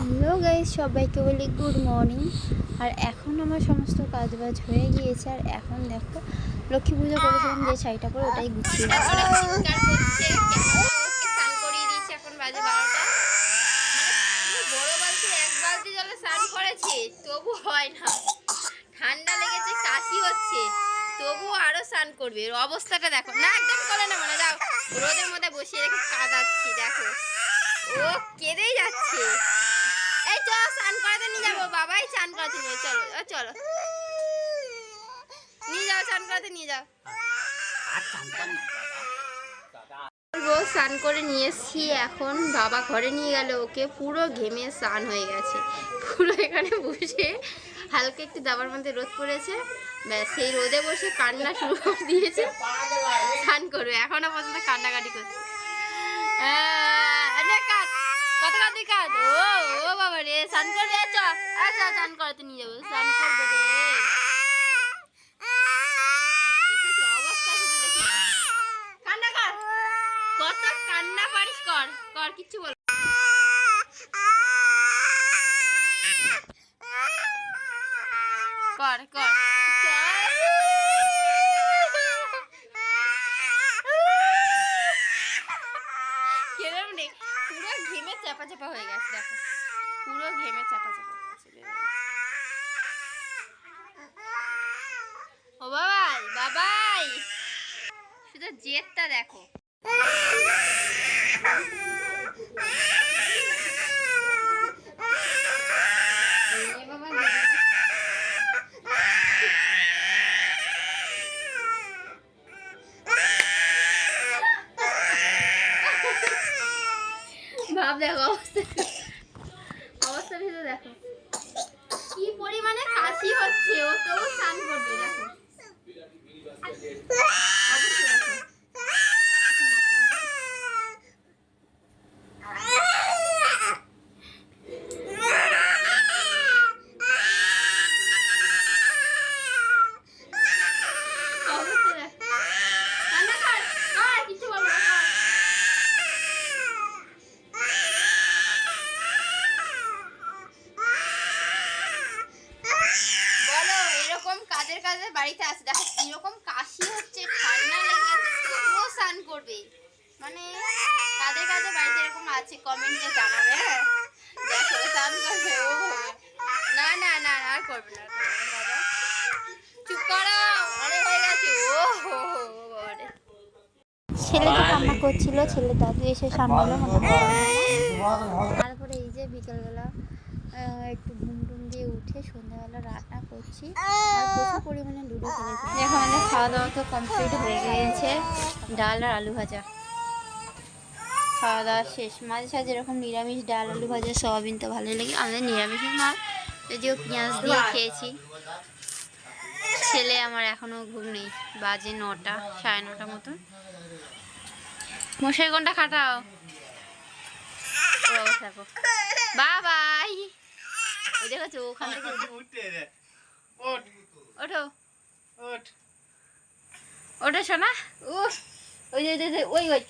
Hello guys সবাইকে বলি good morning আর এখন আমার সমস্ত কাজবাজ হয়ে গিয়েছে, আর এখন দেখো, লক্ষ্মী পুজো করেছিলাম, যে শাড়িটা পরে ওটাই গুছিয়ে বাজে মানে তবু হয় না। ঠান্ডা লেগেছে, কাশি হচ্ছে তবু আরও স্নান করবে। এর অবস্থাটা দেখো, না, একদম করে না মানে যাও রোদের মধ্যে বসিয়ে রেখে কাঁদাচ্ছি, দেখো। ও কেঁদেই যাচ্ছে। এই চল স্নান করাতে নিয়ে যাব বাবাই স্নান করাতে নিয়ে। চলো ও চলো। নিয়ে যাও স্নান করাতে নিয়ে যাও। বলব স্নান করে নিয়ে এসছি এখন বাবা ঘরে নিয়ে গেল ওকে পুরো ঘেমে স্নান হয়ে গেছে। পুরো এখানে বসে হালকা একটু দাবার মধ্যে রোদ পড়েছে ব্যাস সেই রোদে বসে কান্না শুরু করে দিয়েছে। স্নান করবে এখনও পর্যন্ত কান্নাকাটি করছে। নে কাঁদ। কত কাঁদি? ও স্নান করবে? চ। আচ্ছা স্নান করাতে নিয়ে যাব। স্নান করবে রে। কত কান্না পারিস, কর। কর, কিচ্ছু বল কর কর। কেরম রে? পুরো ঘেমে চাপা চাপা হয়ে গেছে, দেখো। পুরো ঘেমে চাপা চাপা। ও বাবাই বাবাই। শুধু জেদটা দেখো। ভাব দেখো অবস্থা। ভেবে দেখো। কি পরিমাণে কাশি হচ্ছে ও তো স্নান করবে দেখো অবশ্যই দেখো অবশ্যই দেখো কান্না কর কর কিছু বলব না কর। বলো এরকম কাজের বাড়িতে আসে। দেখো কীরকম কাশি হচ্ছে ঠান্ডা লেগে তবুও স্নান করবে। মানে কাদের কাজে বাড়িতে এরকম আছে কমেন্টে জানাবে হ্যাঁ? দেখো স্নান করবে ও না না না না, আর করবে না চুপ করো অনেক হয়ে গেছে ও হো ছেলে তো কান্না করছিল ছেলে দাদু এসে সামলালো। মোটামুটি তারপরে এই যে বিকেলবেলা একটু ঘুম টুম উঠে সন্ধ্যাবেলা রান্না করছি আর প্রচুর পরিমাণে লুডো খেলেছি এখন আমাদের খাওয়া দাওয়া তো কমপ্লিট হয়ে গিয়েছে। ডাল আর আলু ভাজা। খাওয়া দাওয়া শেষ। মাঝে সাঝে এরকম নিরামিষ ডাল আলু ভাজা সয়াবিন তো ভালোই লাগে। আমাদের নিরামিষ না যদিও পেঁয়াজ দিয়ে খেয়েছি। ছেলে আমার এখনও ঘুম নেই। বাজে নটা সাড়ে নটা মতন। মশাই কোনটা খাটাও? বাবাই ওই দেখেছ ওখান থেকে ওঠো ওঠো শোনা ও ওই যে ওই যে- ওই ওই